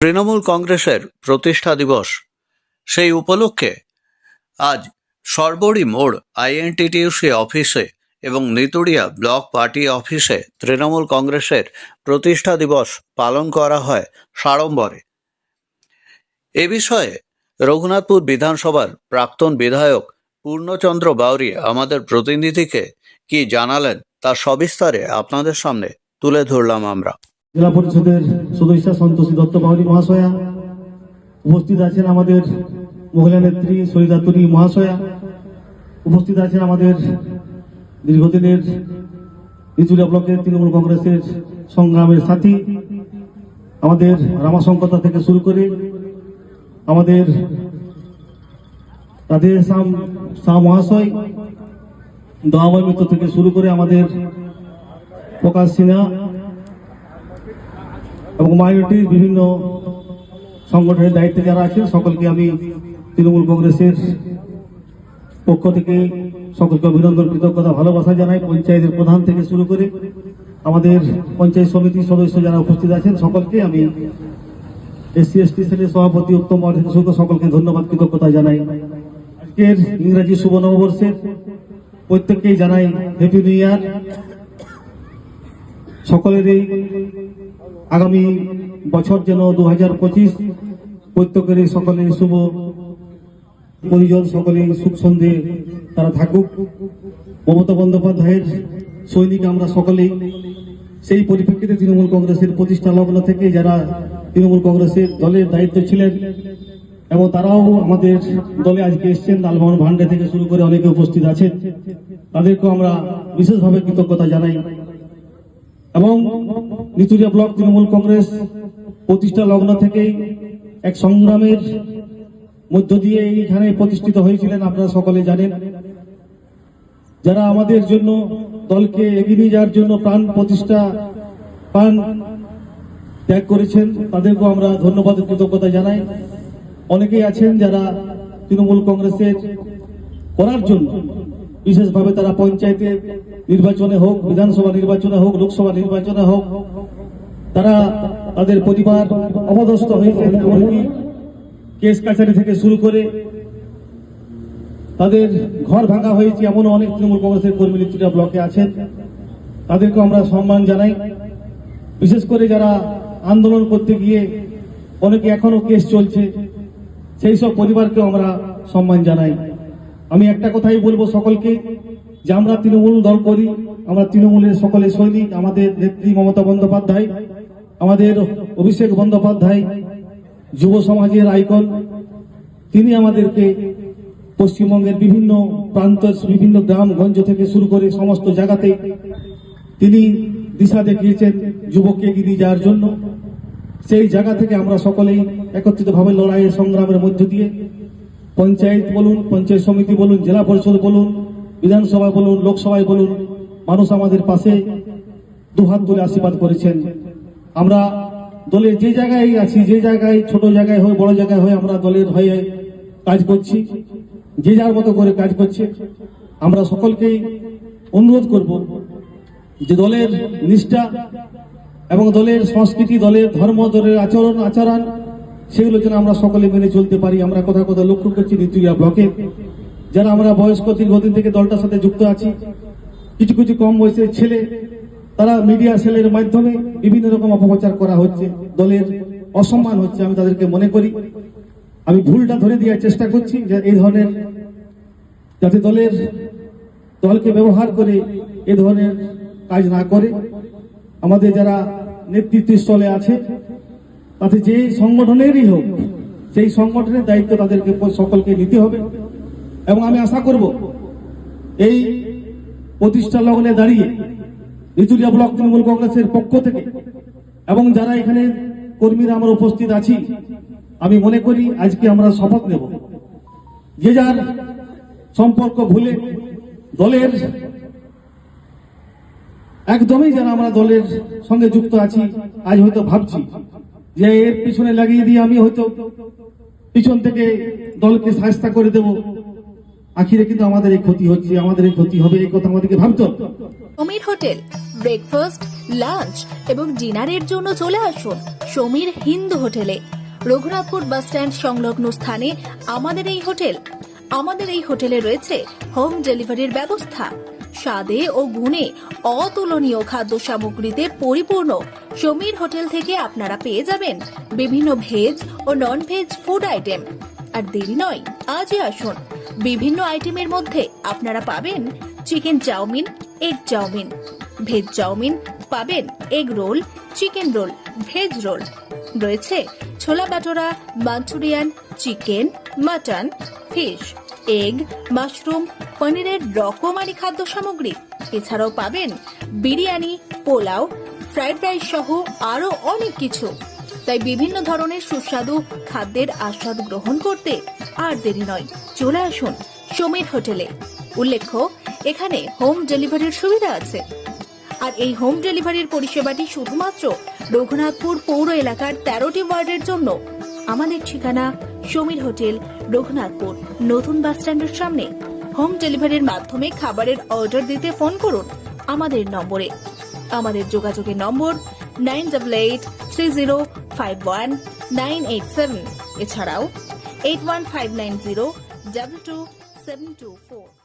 তৃণমূল কংগ্রেসের প্রতিষ্ঠা দিবস। সেই উপলক্ষে আজ সর্বরী মোড় আইএনটিটিউসি অফিসে এবং নিতুড়িয়া ব্লক পার্টি অফিসে তৃণমূল কংগ্রেসের প্রতিষ্ঠা দিবস পালন করা হয় সাড়ম্বরে। এ বিষয়ে রঘুনাথপুর বিধানসভার প্রাক্তন বিধায়ক পূর্ণচন্দ্র বাউরি আমাদের প্রতিনিধিকে কি জানালেন তার সবিস্তারে আপনাদের সামনে তুলে ধরলাম আমরা। জেলা পরিষদের সদস্য সন্তোষী দত্ত বাউরি মহাশয়া। উপস্থিত আছেন আমাদের মহিলা নেত্রী সরিতা তুরি মহাশয়া। উপস্থিত আছেন আমাদের দীর্ঘদিনের নিচুলিয়া ব্লকের তৃণমূল কংগ্রেসের সংগ্রামের সাথী। আমাদের রামাশঙ্কতা থেকে শুরু করে আমাদের রাধে শ্যাম শাহ মহাশয়, দয়াময় মিত্র থেকে শুরু করে আমাদের প্রকাশ সিনহা এবং মাইনরিটির বিভিন্ন সংগঠনের দায়িত্বে যারা আছেন, সকলকে আমি তৃণমূল কংগ্রেসের পক্ষ থেকে সকলকে অভিনন্দন, কৃতজ্ঞতা, ভালোবাসা জানাই। পঞ্চায়েতের প্রধান থেকে শুরু করে আমাদের পঞ্চায়েত সমিতির সদস্য যারা উপস্থিত আছেন, সকলকে আমি এসসি, এসটি সেলের সভাপতি, উত্তম থেকে সকলকে ধন্যবাদ, কৃতজ্ঞতা জানাই। আজকের ইংরাজি শুভ নববর্ষের প্রত্যেককেই জানাই হ্যাপি নিউ ইয়ার সকলেরই আগামী বছর যেন দু হাজার পঁচিশ প্রত্যেকেরই সকলের শুভ পরিজন সকলে সুখ সন্ধে তারা থাকুক। মমতা বন্দ্যোপাধ্যায়ের সৈনিক আমরা সকলেই। সেই পরিপ্রেক্ষিতে তৃণমূল কংগ্রেসের প্রতিষ্ঠা লগ্ন থেকে যারা তৃণমূল কংগ্রেসের দলের দায়িত্ব ছিলেন এবং তারাও আমাদের দলে আজকে এসছেন, লালমোহন ভান্ডে থেকে শুরু করে অনেকে উপস্থিত আছেন, তাদেরকেও আমরা বিশেষভাবে কৃতজ্ঞতা জানাই। এবং নিতুরিয়া ব্লক তৃণমূল কংগ্রেস প্রতিষ্ঠা লগ্ন থেকেই এক সংগ্রামের মধ্য দিয়ে এইখানে প্রতিষ্ঠিত হয়েছিলেন, আপনারা সকলে জানেন। যারা আমাদের জন্য দলকে এগিয়ে নিয়ে যাওয়ার জন্য প্রাণ প্রতিষ্ঠা, প্রাণ ত্যাগ করেছেন, তাদেরকেও আমরা ধন্যবাদ কৃতজ্ঞতা জানাই। অনেকেই আছেন যারা তৃণমূল কংগ্রেসের করার জন্য বিশেষভাবে তারা পঞ্চায়েতে নির্বাচনে হোক, বিধানসভা নির্বাচনে হোক, লোকসভা নির্বাচনে হোক, তারা তাদের পরিবার অপদস্থ হয়েছে কেস কাছারি থেকে শুরু করে তাদের ঘর ভাঙা হয়েছে এমন অনেক তৃণমূল কংগ্রেসের কর্মী নেত্রীরা ব্লকে আছেন। তাদেরকে আমরা সম্মান জানাই। বিশেষ করে যারা আন্দোলন করতে গিয়ে অনেকে এখনও কেস চলছে, সেই সব পরিবারকেও আমরা সম্মান জানাই। আমি একটা কথাই বলব সকলকে যে আমরা তৃণমূল দল করি, আমরা তৃণমূলের সকলে সৈনিক, আমাদের নেত্রী মমতা বন্দ্যোপাধ্যায়, আমাদের অভিষেক বন্দ্যোপাধ্যায়, যুব সমাজের আইকন, তিনি আমাদেরকে পশ্চিমবঙ্গের বিভিন্ন প্রান্ত, বিভিন্ন গ্রামগঞ্জ থেকে শুরু করে সমস্ত জায়গাতে তিনি দিশা দেখিয়েছেন যুবককে এগিয়ে যাওয়ার জন্য। সেই জায়গা থেকে আমরা সকলেই একত্রিতভাবে লড়াইয়ের সংগ্রামের মধ্য দিয়ে পঞ্চায়েত বলুন, পঞ্চায়েত সমিতি বলুন, জেলা পরিষদ বলুন, বিধানসভা বলুন, লোকসভায় বলুন, মানুষ আমাদের পাশে দুহাত তুলে আশীর্বাদ করেছেন। আমরা দলের যে জায়গায় আছি, যে জায়গায়, ছোট জায়গায় হয়ে বড় জায়গায় হয়ে আমরা দলের হয়ে কাজ করছি, যে যার মতো করে কাজ করছে। আমরা সকলকেই অনুরোধ করব যে দলের নিষ্ঠা এবং দলের সংস্কৃতি, দলের ধর্ম, দলের আচরণ আচরণ সেগুলো যেন আমরা সকলে মেনে চলতে পারি, আমরা কোথাও কথা লক্ষ্য করছি নিতুলিয়া ব্লকে যারা আমরা বয়স্ক, দীর্ঘদিন থেকে দলটার সাথে যুক্ত আছি, কিছু কিছু কম বয়সের ছেলে, তারা মিডিয়া সেলের মাধ্যমে বিভিন্ন রকম অপপ্রচার করা হচ্ছে, দলের অসম্মান হচ্ছে আমি তাদেরকে মনে করি। আমি ভুলটা ধরে দেওয়ার চেষ্টা করছি যে এই ধরনের যাতে দলের দলকে ব্যবহার করে এ ধরনের কাজ না করে। আমাদের যারা নেতৃত্ব স্থলে আছে তাতে যে সংগঠনেরই হোক, সেই সংগঠনের দায়িত্ব তাদেরকে সকলকে নিতে হবে। এবং আমি আশা করব, এই প্রতিষ্ঠা লগ্নে দাঁড়িয়ে নিচুলিয়া ব্লক তৃণমূল কংগ্রেসের পক্ষ থেকে এবং যারা এখানে কর্মীরা আমরা উপস্থিত আছি, আমি মনে করি আজকে আমরা শপথ নেব। যে যার সম্পর্ক ভুলে দলের একদমই যারা আমরা দলের সঙ্গে যুক্ত আছি, আজ হয়তো ভাবছি যে এর পিছনে লাগিয়ে দিয়ে আমি হয়তো পিছন থেকে দলকে সাহস্তা করে দেব। আখিরে কিন্তু আমাদের এই ক্ষতি হচ্ছে, আমাদের এই ক্ষতি হবে, এই কথা আমাদেরকে ভাবতে হবে। সমীর হোটেল ব্রেকফাস্ট লাঞ্চ এবং ডিনারের জন্য চলে আসুন সমীর হিন্দু হোটেলে। রঘুনাথপুর বাস স্ট্যান্ড সংলগ্ন স্থানে আমাদের এই হোটেল। আমাদের এই হোটেলে রয়েছে হোম ডেলিভারির ব্যবস্থা। স্বাদে ও গুণে অতুলনীয় খাদ্য সামগ্রীতে পরিপূর্ণ সমীর হোটেল থেকে আপনারা পেয়ে যাবেন বিভিন্ন ভেজ ও নন ভেজ ফুড আইটেম আর দেরি নয়, আজই আসুন। বিভিন্ন আইটেমের মধ্যে আপনারা পাবেন chicken chowmein egg chowmein. Veg chowmein পাবেন egg roll chicken roll veg roll রয়েছে ছোলা bhatura, Manchurian chicken mutton fish egg mushroom পনিরের রকমারি খাদ্য সামগ্রী। এছাড়াও পাবেন বিরিয়ানি, পোলাও ফ্রাইড রাইস সহ আরও অনেক কিছু। তাই বিভিন্ন ধরনের সুস্বাদু খাদ্যের আস্বাদ গ্রহণ করতে আর দেরি নয়। চলে আসুন সমীর হোটেলে। উল্লেখ্য, এখানে হোম ডেলিভারির সুবিধা আছে। আর এই হোম ডেলিভারির পরিষেবাটি শুধুমাত্র রঘুনাথপুর পৌর এলাকার তেরোটি ওয়ার্ডের জন্য। আমাদের ঠিকানা সমীর হোটেল, রঘুনাথপুর। নতুন বাস স্ট্যান্ডের সামনে। হোম ডেলিভারির মাধ্যমে খাবারের অর্ডার দিতে ফোন করুন আমাদের নম্বরে। আমাদের যোগাযোগের নম্বর nine double eight three zero five one nine eight seven. এছাড়াও, eight one five nine zero double two seven two four.